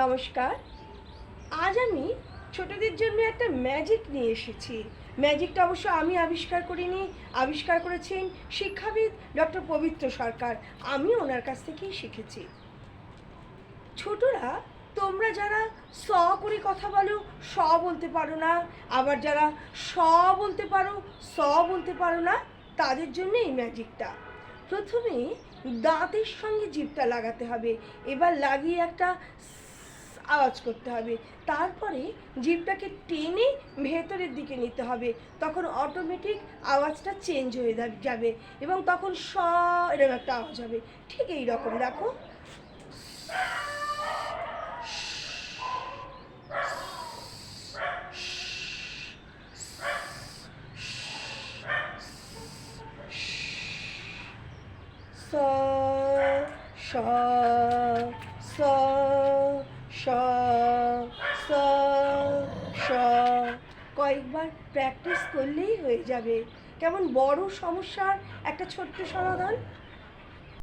নমস্কার। আজ আমি ছোটদের জন্য একটা ম্যাজিক নিয়ে এসেছি। ম্যাজিকটা অবশ্য আমি আবিষ্কার করিনি, আবিষ্কার করেছেন শিক্ষাবিদ ডক্টর পবিত্র সরকার। আমি ওনার কাছ থেকেই শিখেছি। ছোটরা, তোমরা যারা স করে কথা বলো, স বলতে পারো না। আবার যারা স বলতে পারো, স বলতে পারো না, তাদের জন্য এই ম্যাজিকটা প্রথমে দাঁতের সঙ্গে জিভটা লাগাতে হবে। এবার লাগিয়ে একটা আওয়াজ করতে হবে। তারপরে জিভটাকে টেনে ভেতরের দিকে নিতে হবে। তখন অটোমেটিক আওয়াজটা চেঞ্জ হয়ে যাবে এবং তখন স এরকম একটা আওয়াজ হবে। ঠিক এই রকম, দেখো। স স স স স স। কয়েকবার প্র্যাকটিস করলেই হয়ে যাবে। কেমন বড় সমস্যার একটা ছোট্ট সমাধান?